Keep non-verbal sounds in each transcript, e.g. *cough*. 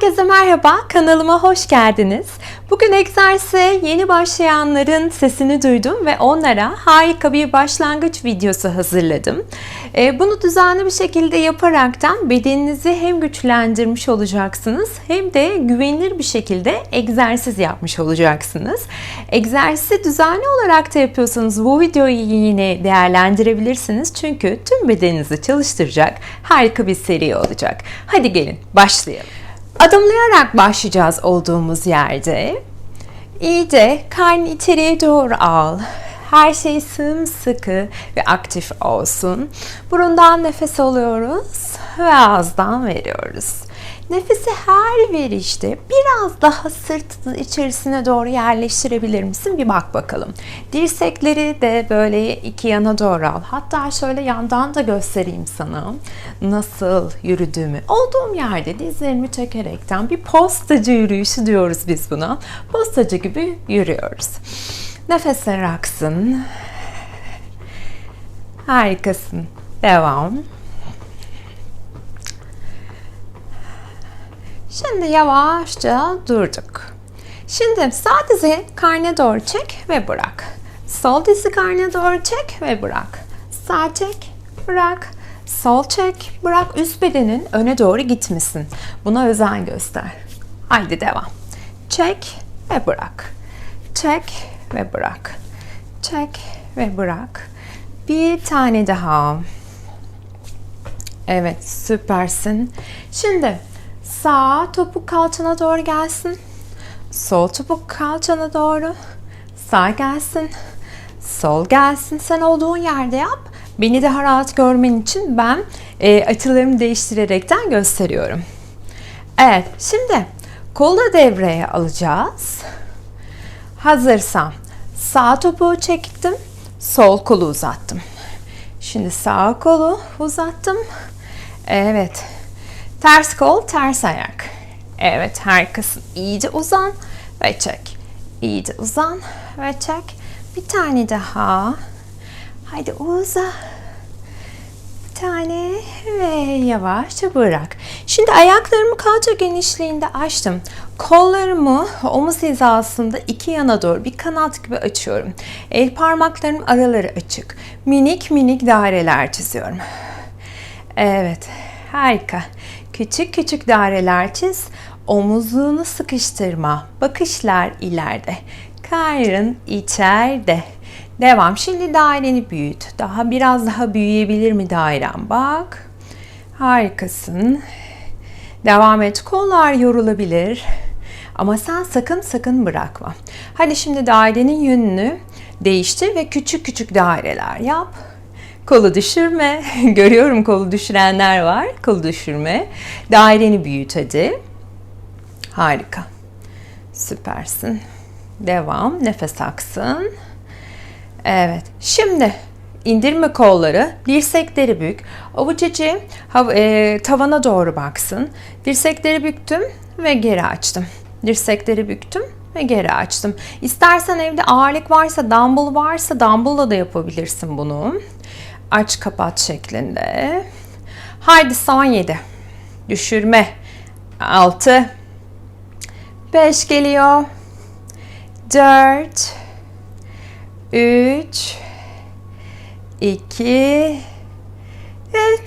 Herkese merhaba, kanalıma hoş geldiniz. Bugün egzersize yeni başlayanların sesini duydum ve onlara harika bir başlangıç videosu hazırladım. Ee, Bunu düzenli bir şekilde yaparaktan bedeninizi hem güçlendirmiş olacaksınız hem de güvenilir bir şekilde egzersiz yapmış olacaksınız. Egzersizi düzenli olarak da yapıyorsanız bu videoyu yine değerlendirebilirsiniz. Çünkü tüm bedeninizi çalıştıracak harika bir seri olacak. Hadi gelin başlayalım. Adımlayarak başlayacağız olduğumuz yerde. İyice karnı içeriye doğru al. Her şey sımsıkı ve aktif olsun. Burundan nefes alıyoruz ve ağızdan veriyoruz. Nefesi her verişte biraz daha sırtının içerisine doğru yerleştirebilir misin? Bir bak bakalım. Dirsekleri de böyle iki yana doğru al. Hatta şöyle yandan da göstereyim sana nasıl yürüdüğümü. Olduğum yerde dizlerimi çekerekten bir postacı yürüyüşü diyoruz biz buna. Postacı gibi yürüyoruz. Nefesler aksın. Harikasın. Devam. Şimdi yavaşça durduk. Şimdi sağ dizi karnına doğru çek ve bırak. Sol dizi karnına doğru çek ve bırak. Sağ çek, bırak. Sol çek, bırak. Üst bedenin öne doğru gitmesin. Buna özen göster. Haydi devam. Çek ve bırak. Çek ve bırak. Çek ve bırak. Bir tane daha. Evet, süpersin. Şimdi Sağ topuk kalçana doğru gelsin. Sol topuk kalçana doğru. Sağ gelsin. Sol gelsin. Sen olduğun yerde yap. Beni daha rahat görmen için ben e, açılarımı değiştirerekten gösteriyorum. Evet, şimdi kolu devreye alacağız. Hazırsan sağ topuğu çektim, sol kolu uzattım. Şimdi sağ kolu uzattım. Evet, Ters kol, ters ayak. Evet, harikasın. İyice uzan ve çek. İyice uzan ve çek. Bir tane daha. Haydi uza. Bir tane ve yavaşça bırak. Şimdi ayaklarımı kalça genişliğinde açtım. Kollarımı omuz hizasında iki yana doğru bir kanat gibi açıyorum. El parmaklarım araları açık. Minik minik daireler çiziyorum. Evet, harika. Küçük küçük daireler çiz. Omuzluğunu sıkıştırma. Bakışlar ileride. Karın içeride. Devam. Şimdi daireni büyüt. Daha biraz daha büyüyebilir mi dairen? Bak. Harikasın. Devam et. Kollar yorulabilir. Ama sen sakın sakın bırakma. Hadi şimdi dairenin yönünü değiştir ve küçük küçük daireler yap. Kolu düşürme. *laughs* Görüyorum kolu düşürenler var. Kolu düşürme. Daireni büyüt hadi. Harika. Süpersin. Devam. Nefes aksın. Evet. Şimdi indirme kolları, dirsekleri bük. Avuç içi e, tavana doğru baksın. Dirsekleri büktüm ve geri açtım. Dirsekleri büktüm ve geri açtım. İstersen evde ağırlık varsa, dumbbell varsa dumbbell'la da yapabilirsin bunu aç kapat şeklinde. Haydi son 7. Düşürme. 6 5 geliyor. 4 3 2 ve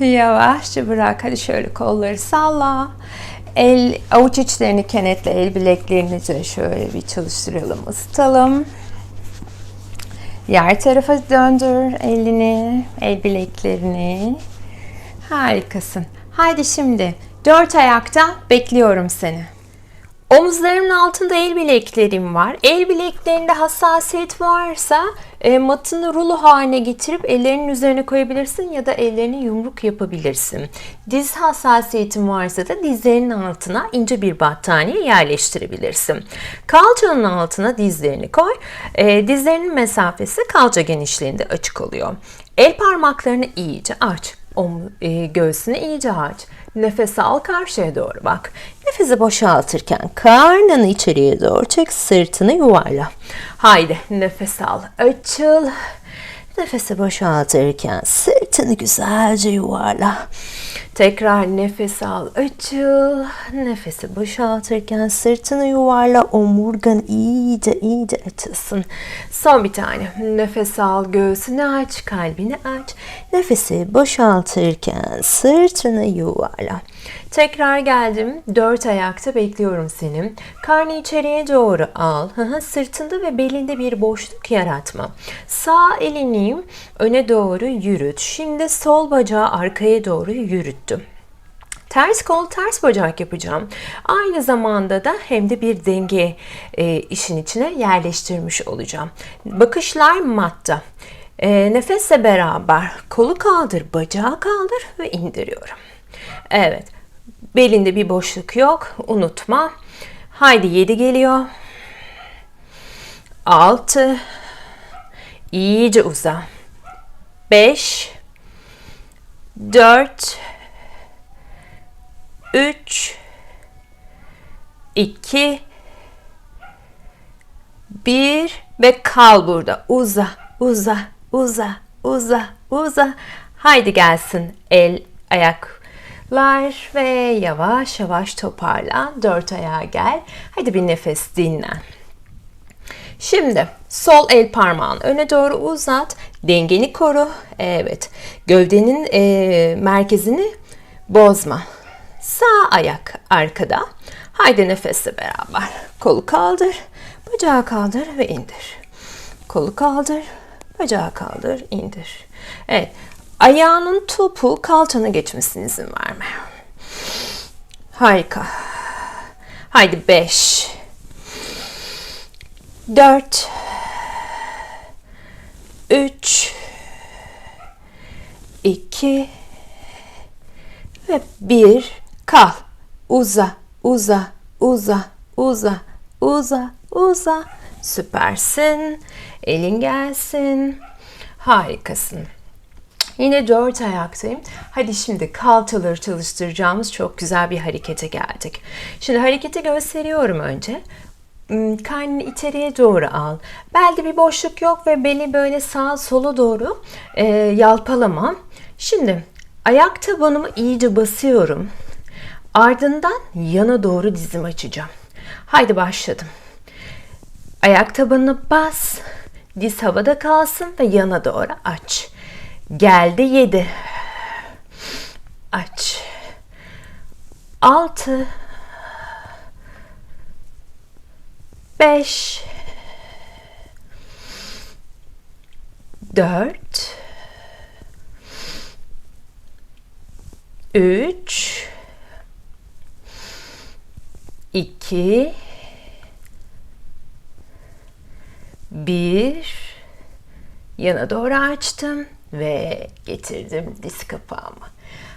1 Yavaşça bırak. Hadi şöyle kolları salla. El avuç içlerini kenetle el bileklerini de şöyle bir çalıştıralım, ısıtalım. Diğer tarafa döndür elini, el bileklerini. Harikasın. Haydi şimdi dört ayakta bekliyorum seni. Omuzlarımın altında el bileklerim var. El bileklerinde hassasiyet varsa e, matını rulo haline getirip ellerinin üzerine koyabilirsin ya da ellerini yumruk yapabilirsin. Diz hassasiyetin varsa da dizlerinin altına ince bir battaniye yerleştirebilirsin. Kalçanın altına dizlerini koy. E, dizlerinin mesafesi kalça genişliğinde açık oluyor. El parmaklarını iyice aç. O, e, göğsünü iyice aç. Nefes al karşıya doğru bak. Nefesi boşaltırken karnını içeriye doğru çek, sırtını yuvarla. Haydi nefes al, açıl. Nefesi boşaltırken sırtını güzelce yuvarla. Tekrar nefes al, açıl. Nefesi boşaltırken sırtını yuvarla, omurgan iyice iyice açılsın. Son bir tane. Nefes al, göğsünü aç, kalbini aç. Nefesi boşaltırken sırtını yuvarla. Tekrar geldim. Dört ayakta bekliyorum seni. Karnı içeriye doğru al. Sırtında ve belinde bir boşluk yaratma. Sağ elini öne doğru yürüt. Şimdi sol bacağı arkaya doğru yürüttüm. Ters kol, ters bacak yapacağım. Aynı zamanda da hem de bir denge e, işin içine yerleştirmiş olacağım. Bakışlar matta. E, nefesle beraber kolu kaldır, bacağı kaldır ve indiriyorum. Evet. Belinde bir boşluk yok. Unutma. Haydi 7 geliyor. 6 İyice uza. 5 4 3 2 1 ve kal burada. Uza, uza, uza, uza, uza. Haydi gelsin el, ayaklar ve yavaş yavaş toparla. Dört ayağa gel. Haydi bir nefes dinlen. Şimdi sol el parmağını öne doğru uzat. Dengeni koru. Evet. Gövdenin e, merkezini bozma. Sağ ayak arkada. Haydi nefesle beraber. Kolu kaldır. Bacağı kaldır ve indir. Kolu kaldır. Bacağı kaldır. indir. Evet. Ayağının topu kalçana geçmesine izin verme. Harika. Haydi 5 4 3 2 ve 1 kal. Uza, uza, uza, uza, uza, uza. Süpersin. Elin gelsin. Harikasın. Yine dört ayaktayım. Hadi şimdi kalçaları çalıştıracağımız çok güzel bir harekete geldik. Şimdi hareketi gösteriyorum önce. Hmm, karnını içeriye doğru al. Belde bir boşluk yok ve beli böyle sağa sola doğru e, yalpalama. Şimdi ayak tabanımı iyice basıyorum. Ardından yana doğru dizim açacağım. Haydi başladım. Ayak tabanını bas. Diz havada kalsın ve yana doğru aç. Geldi 7. Aç. 6 5 4 3 2 1 yana doğru açtım ve getirdim diz kapağımı.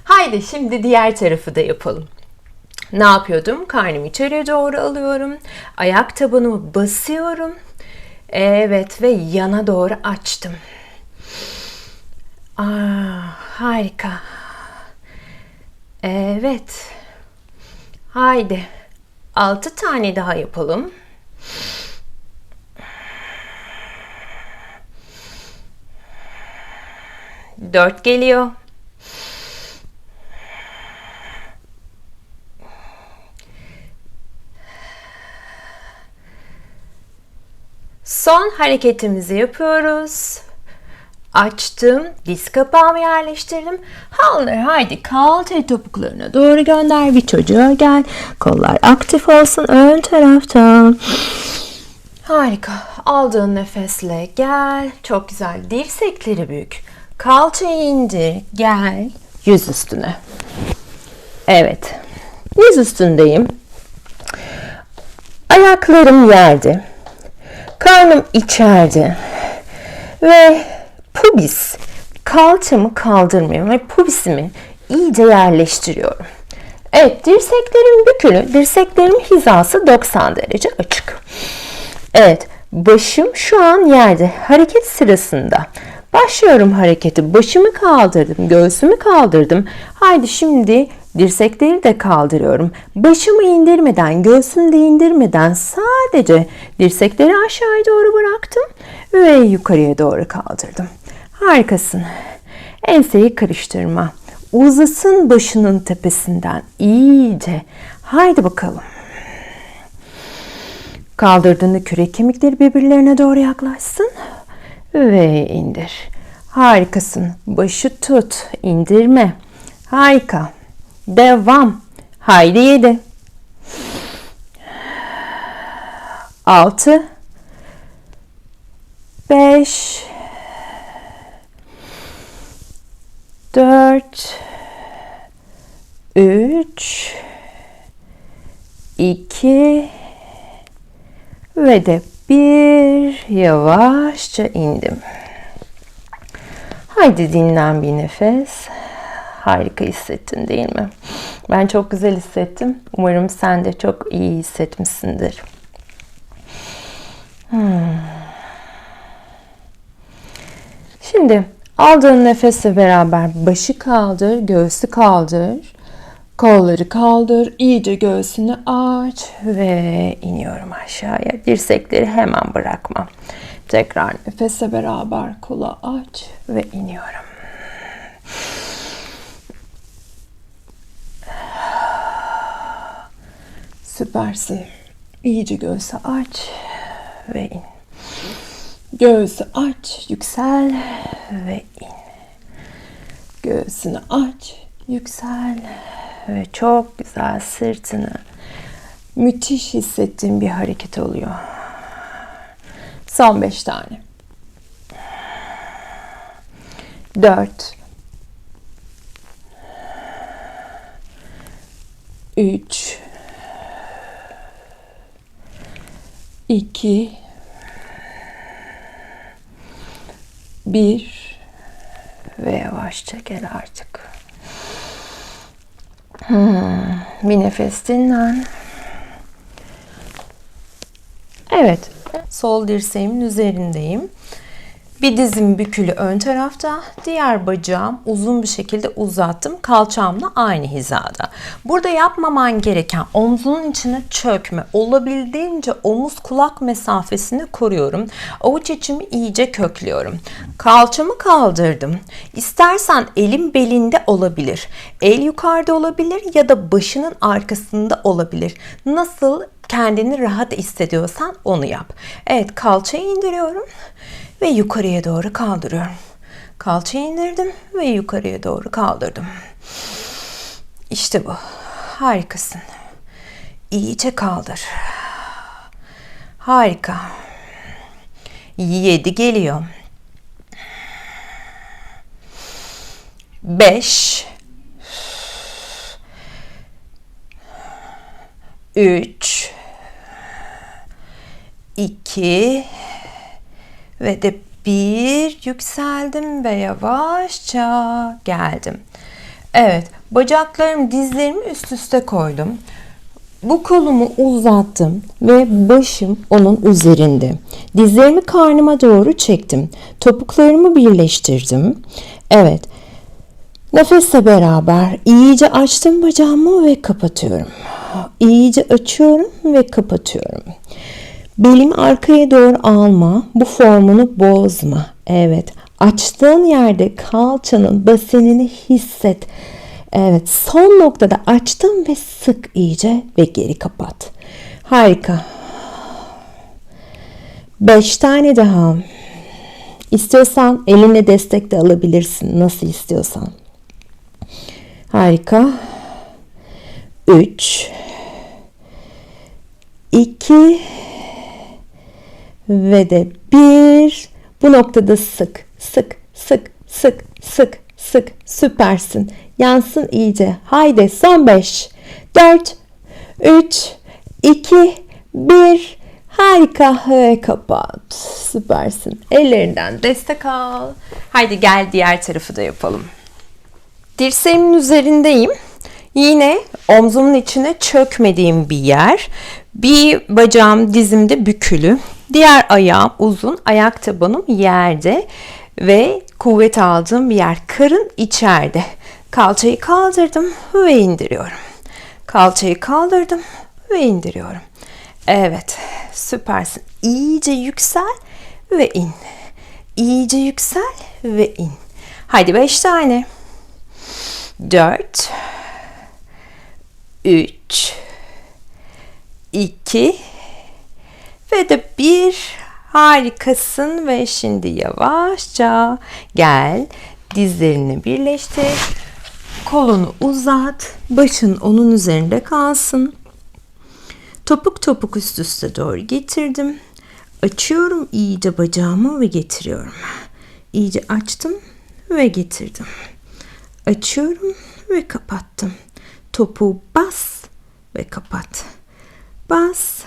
Haydi şimdi diğer tarafı da yapalım. Ne yapıyordum? Karnımı içeriye doğru alıyorum. Ayak tabanımı basıyorum. Evet ve yana doğru açtım. Aa, harika. Evet. Haydi. Altı tane daha yapalım. Dört geliyor. Son hareketimizi yapıyoruz. Açtım, diz kapağımı yerleştirdim. Haldır haydi kalça topuklarına doğru gönder. Bir çocuğa gel. Kollar aktif olsun ön taraftan. Harika. Aldığın nefesle gel. Çok güzel. Dirsekleri büyük. Kalçayı indir. Gel. Yüz üstüne. Evet. Yüz üstündeyim. Ayaklarım yerde. Karnım içeride. Ve pubis kalçamı kaldırmıyorum ve pubisimi iyice yerleştiriyorum. Evet dirseklerim bükülü. Dirseklerimin hizası 90 derece açık. Evet başım şu an yerde. Hareket sırasında başlıyorum hareketi. Başımı kaldırdım. Göğsümü kaldırdım. Haydi şimdi dirsekleri de kaldırıyorum. Başımı indirmeden, göğsümü de indirmeden sadece dirsekleri aşağıya doğru bıraktım ve yukarıya doğru kaldırdım. Harikasın. Enseyi karıştırma. uzasın başının tepesinden iyice. Haydi bakalım. Kaldırdığında kürek kemikleri birbirlerine doğru yaklaşsın. Ve indir. Harikasın. Başı tut. indirme. Harika. Devam. Haydi yedi. Altı. Beş. Dört. Üç. iki ve de bir yavaşça indim. Haydi dinlen bir nefes. Harika hissettin değil mi? Ben çok güzel hissettim. Umarım sen de çok iyi hissetmişsindir. Hmm. Şimdi aldığın nefesle beraber başı kaldır, göğsü kaldır. Kolları kaldır, iyice göğsünü aç ve iniyorum aşağıya. Dirsekleri hemen bırakma. Tekrar nefese beraber kolu aç ve iniyorum. Süpersin. İyice göğsü aç ve in. Göğsü aç, yüksel ve in. Göğsünü aç, yüksel ve çok güzel sırtını müthiş hissettiğim bir hareket oluyor. Son beş tane. Dört. Üç. iki, bir ve yavaşça gel artık. Hmm, bir nefes dinlen. Evet, sol dirseğimin üzerindeyim. Bir dizim bükülü ön tarafta, diğer bacağım uzun bir şekilde uzattım. Kalçamla aynı hizada. Burada yapmaman gereken omzunun içine çökme. Olabildiğince omuz kulak mesafesini koruyorum. Avuç içimi iyice köklüyorum. Kalçamı kaldırdım. İstersen elim belinde olabilir. El yukarıda olabilir ya da başının arkasında olabilir. Nasıl kendini rahat hissediyorsan onu yap. Evet kalçayı indiriyorum ve yukarıya doğru kaldırıyorum. Kalçayı indirdim ve yukarıya doğru kaldırdım. İşte bu. Harikasın. İyice kaldır. Harika. Yedi geliyor. Beş. Üç. iki ve de bir yükseldim ve yavaşça geldim. Evet, bacaklarım, dizlerimi üst üste koydum. Bu kolumu uzattım ve başım onun üzerinde. Dizlerimi karnıma doğru çektim. Topuklarımı birleştirdim. Evet. Nefesle beraber iyice açtım bacağımı ve kapatıyorum. İyice açıyorum ve kapatıyorum. Belimi arkaya doğru alma. Bu formunu bozma. Evet. Açtığın yerde kalçanın basenini hisset. Evet. Son noktada açtım ve sık iyice ve geri kapat. Harika. Beş tane daha. İstiyorsan eline destek de alabilirsin. Nasıl istiyorsan. Harika. Üç. İki ve de bir. Bu noktada sık, sık, sık, sık, sık, sık. Süpersin. Yansın iyice. Haydi son beş, dört, üç, iki, bir. Harika ve kapat. Süpersin. Ellerinden destek al. Haydi gel diğer tarafı da yapalım. Dirseğimin üzerindeyim. Yine omzumun içine çökmediğim bir yer. Bir bacağım dizimde bükülü. Diğer ayağım uzun, ayak tabanım yerde ve kuvvet aldığım bir yer. Karın içeride. Kalçayı kaldırdım ve indiriyorum. Kalçayı kaldırdım ve indiriyorum. Evet, süpersin. İyice yüksel ve in. İyice yüksel ve in. Haydi beş tane. 4 3 2 ve de bir harikasın ve şimdi yavaşça gel dizlerini birleştir kolunu uzat başın onun üzerinde kalsın. Topuk topuk üst üste doğru getirdim. Açıyorum iyice bacağımı ve getiriyorum. İyice açtım ve getirdim. Açıyorum ve kapattım. Topuğu bas ve kapat. Bas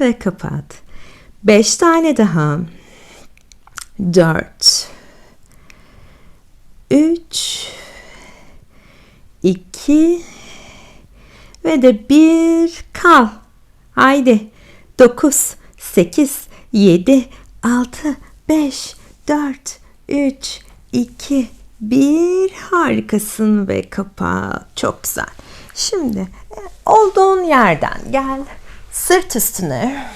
ve kapat. Beş tane daha. Dört. Üç. iki Ve de bir. Kal. Haydi. Dokuz. Sekiz. Yedi. Altı. Beş. Dört. Üç. iki Bir. Harikasın ve kapat. Çok güzel. Şimdi e, olduğun yerden gel sırt üstüne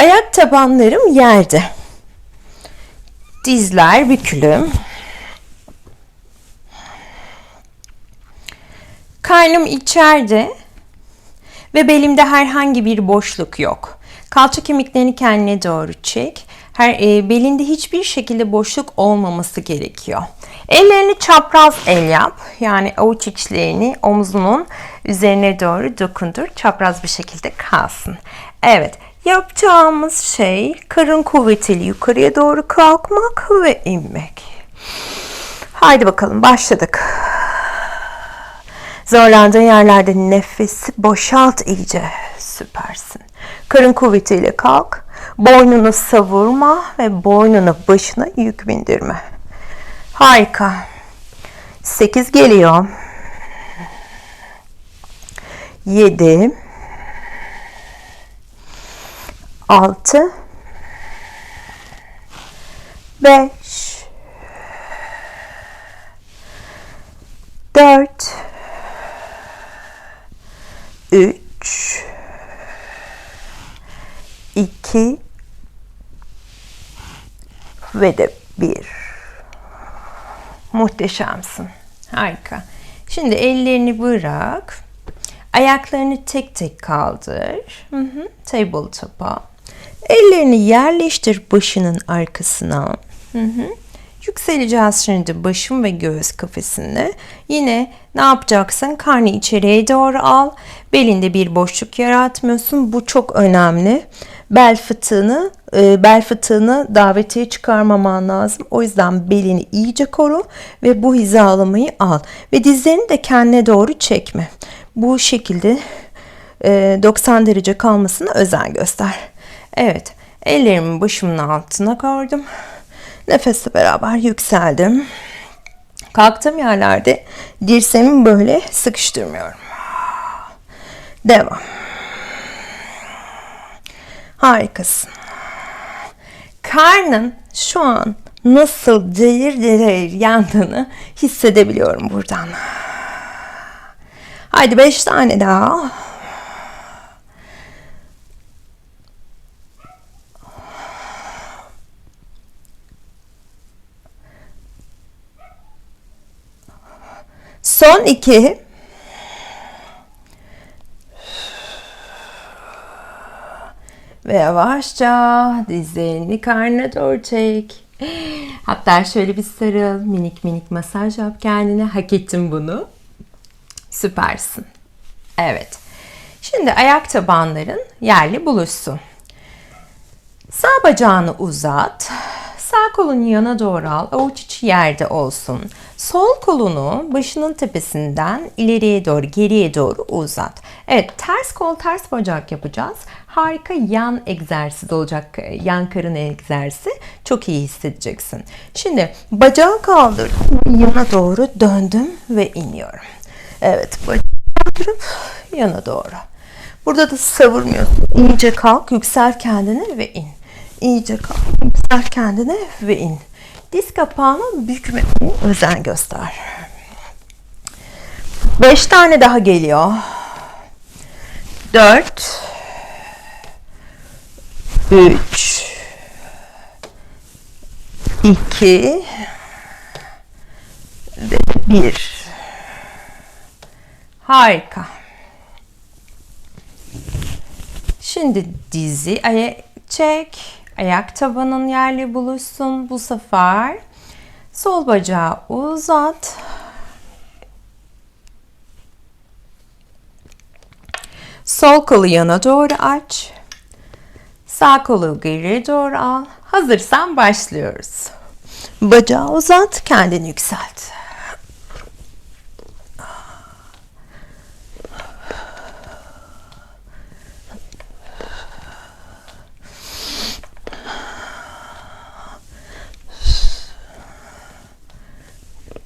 ayak tabanlarım yerde dizler bükülü karnım içeride ve belimde herhangi bir boşluk yok kalça kemiklerini kendine doğru çek her e, belinde hiçbir şekilde boşluk olmaması gerekiyor. Ellerini çapraz el yap. Yani avuç içlerini omzunun üzerine doğru dokundur. Çapraz bir şekilde kalsın. Evet. Yapacağımız şey karın kuvvetiyle yukarıya doğru kalkmak ve inmek. Haydi bakalım başladık. Zorlandığın yerlerde nefesi boşalt iyice. Süpersin. Karın kuvvetiyle kalk. Boynunu savurma ve boynuna başına yük bindirme. Harika. 8 geliyor. 7 6 5 4 3 2 ve de 1. Muhteşemsin. Harika. Şimdi ellerini bırak. Ayaklarını tek tek kaldır. Hı hı. Table top'a. Ellerini yerleştir başının arkasına. Hı hı. Yükseleceğiz şimdi başım ve göğüs kafesinde. Yine ne yapacaksın? Karnı içeriye doğru al. Belinde bir boşluk yaratmıyorsun. Bu çok önemli. Bel fıtığını, e, bel fıtığını davetiye çıkarmaman lazım. O yüzden belini iyice koru ve bu hizalamayı al. Ve dizlerini de kendine doğru çekme. Bu şekilde e, 90 derece kalmasına özen göster. Evet, ellerimi başımın altına koydum. Nefesle beraber yükseldim. Kalktığım yerlerde dirseğimi böyle sıkıştırmıyorum. Devam. Harikasın. Karnın şu an nasıl cayır cayır yandığını hissedebiliyorum buradan. Haydi beş tane daha. Son iki. Ve yavaşça dizlerini karnına doğru çek. Hatta şöyle bir sarıl, minik minik masaj yap kendine. Hak ettin bunu. Süpersin. Evet. Şimdi ayak tabanların yerli buluşsun. Sağ bacağını uzat. Sağ kolunu yana doğru al. Avuç içi yerde olsun. Sol kolunu başının tepesinden ileriye doğru, geriye doğru uzat. Evet, ters kol, ters bacak yapacağız. Harika yan egzersiz olacak. Yan karın egzersizi. Çok iyi hissedeceksin. Şimdi bacağı kaldır. Yana doğru döndüm ve iniyorum. Evet, bacağı kaldırıp yana doğru. Burada da savurmuyorsun. İyice kalk, yüksel kendini ve in. İyice kalk, yüksel kendini ve in. Diz kapağını bükme. Özen göster. Beş tane daha geliyor. Dört. Üç. iki ve bir. Harika. Şimdi dizi aya çek. Ayak tabanın yerli buluşsun. Bu sefer sol bacağı uzat. Sol kolu yana doğru aç. Sağ kolu geri doğru al. Hazırsan başlıyoruz. Bacağı uzat, kendini yükselt.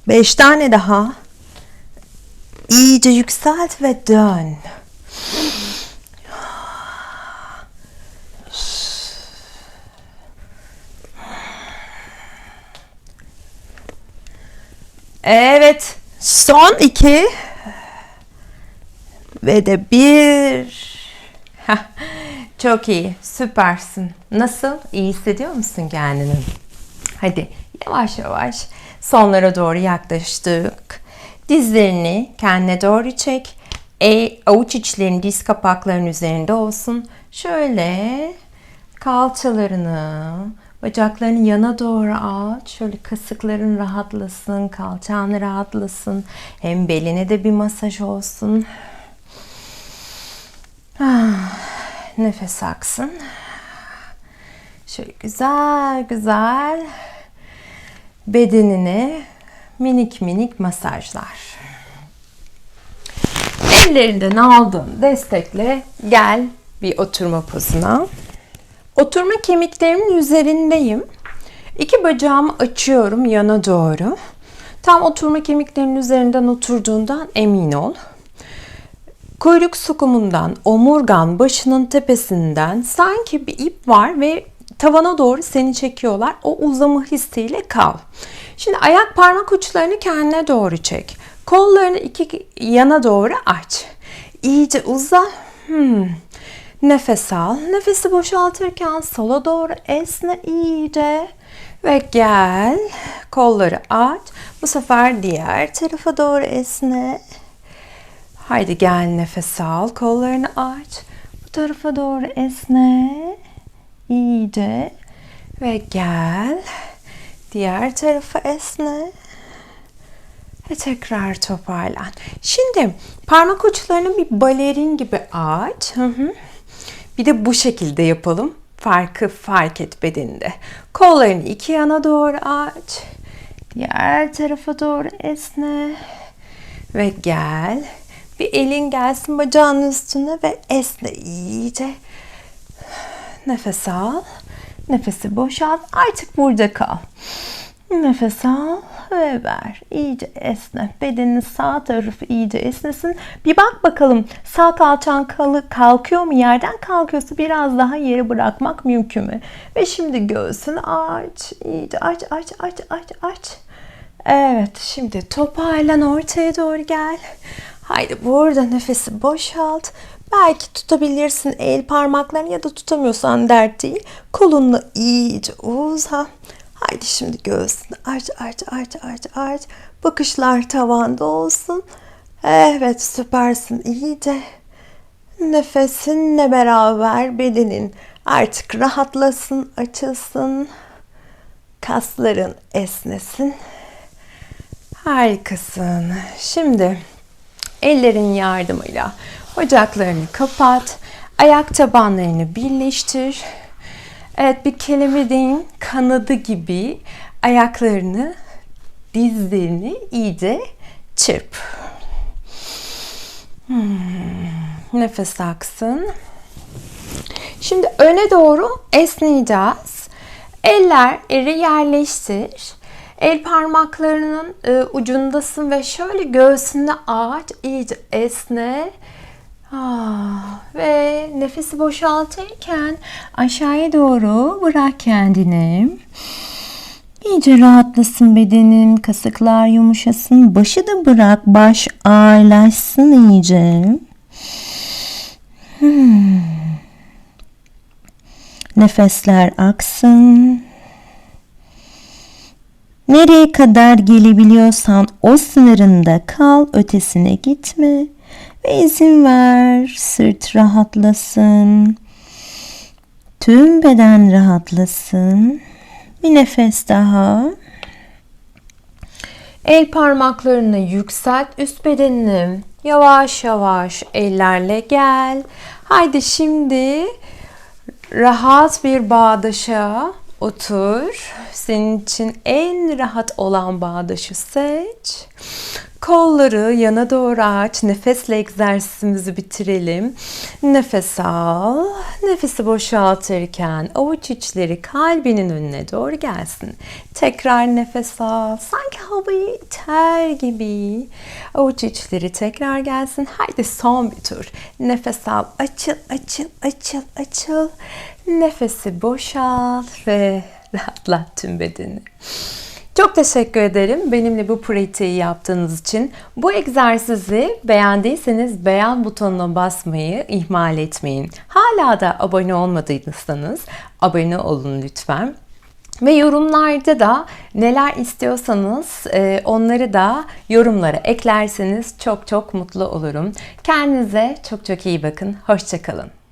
Beş tane daha. İyice yükselt ve dön. Evet. Son iki. Ve de bir. Çok iyi. Süpersin. Nasıl? İyi hissediyor musun kendini? Hadi yavaş yavaş sonlara doğru yaklaştık. Dizlerini kendine doğru çek. E, avuç içlerin diz kapaklarının üzerinde olsun. Şöyle kalçalarını, bacaklarını yana doğru aç. Şöyle kasıkların rahatlasın, kalçan rahatlasın. Hem beline de bir masaj olsun. Ah, nefes aksın. Şöyle güzel güzel bedenine minik minik masajlar. Ellerinden aldığın destekle gel bir oturma pozuna. Oturma kemiklerimin üzerindeyim. İki bacağımı açıyorum yana doğru. Tam oturma kemiklerinin üzerinden oturduğundan emin ol. Kuyruk sokumundan, omurgan başının tepesinden sanki bir ip var ve tavana doğru seni çekiyorlar. O uzama hissiyle kal. Şimdi ayak parmak uçlarını kendine doğru çek. Kollarını iki yana doğru aç. İyice uza. Hmm. Nefes al. Nefesi boşaltırken sola doğru esne iyice. Ve gel. Kolları aç. Bu sefer diğer tarafa doğru esne. Haydi gel nefes al. Kollarını aç. Bu tarafa doğru esne. İyice. Ve gel. Diğer tarafa esne. Ve tekrar toparlan. Şimdi parmak uçlarını bir balerin gibi aç. Bir de bu şekilde yapalım. Farkı fark et bedeninde. Kollarını iki yana doğru aç. Diğer tarafa doğru esne. Ve gel. Bir elin gelsin bacağının üstüne ve esne iyice. Nefes al. Nefesi boşalt. Artık burada kal. Nefes al ve ver. İyice esne. Bedenin sağ tarafı iyice esnesin. Bir bak bakalım sağ kalçan kalı kalkıyor mu? Yerden kalkıyorsa biraz daha yeri bırakmak mümkün mü? Ve şimdi göğsünü aç. İyice aç aç aç aç aç. Evet şimdi toparlan ortaya doğru gel. Haydi burada nefesi boşalt. Belki tutabilirsin el parmaklarını ya da tutamıyorsan dert değil. Kolunla iyice uza. Haydi şimdi göğsünü aç aç aç aç aç. Bakışlar tavanda olsun. Evet süpersin iyice. Nefesinle beraber bedenin artık rahatlasın, açılsın. Kasların esnesin. Harikasın. Şimdi ellerin yardımıyla bacaklarını kapat. Ayak tabanlarını birleştir. Evet bir kelime deyim kanadı gibi ayaklarını dizlerini iyice çırp. Hmm, nefes aksın. Şimdi öne doğru esneyeceğiz. Eller eri yerleştir. El parmaklarının e, ucundasın ve şöyle göğsünde aç, iyice esne. Ah, ve nefesi boşaltırken aşağıya doğru bırak kendini. İyice rahatlasın bedenin, kasıklar yumuşasın. Başı da bırak, baş ağırlaşsın iyice. Hmm. Nefesler aksın. Nereye kadar gelebiliyorsan o sınırında kal, ötesine gitme ve izin ver sırt rahatlasın. Tüm beden rahatlasın. Bir nefes daha. El parmaklarını yükselt üst bedenini. Yavaş yavaş ellerle gel. Haydi şimdi rahat bir bağdaşa otur. Senin için en rahat olan bağdaşı seç. Kolları yana doğru aç. Nefesle egzersizimizi bitirelim. Nefes al. Nefesi boşaltırken avuç içleri kalbinin önüne doğru gelsin. Tekrar nefes al. Sanki havayı iter gibi. Avuç içleri tekrar gelsin. Haydi son bir tur. Nefes al. Açıl, açıl, açıl, açıl. Nefesi boşalt ve rahatlat tüm bedeni. Çok teşekkür ederim benimle bu pratiği yaptığınız için. Bu egzersizi beğendiyseniz beğen butonuna basmayı ihmal etmeyin. Hala da abone olmadıysanız abone olun lütfen. Ve yorumlarda da neler istiyorsanız e, onları da yorumlara eklerseniz çok çok mutlu olurum. Kendinize çok çok iyi bakın. Hoşçakalın.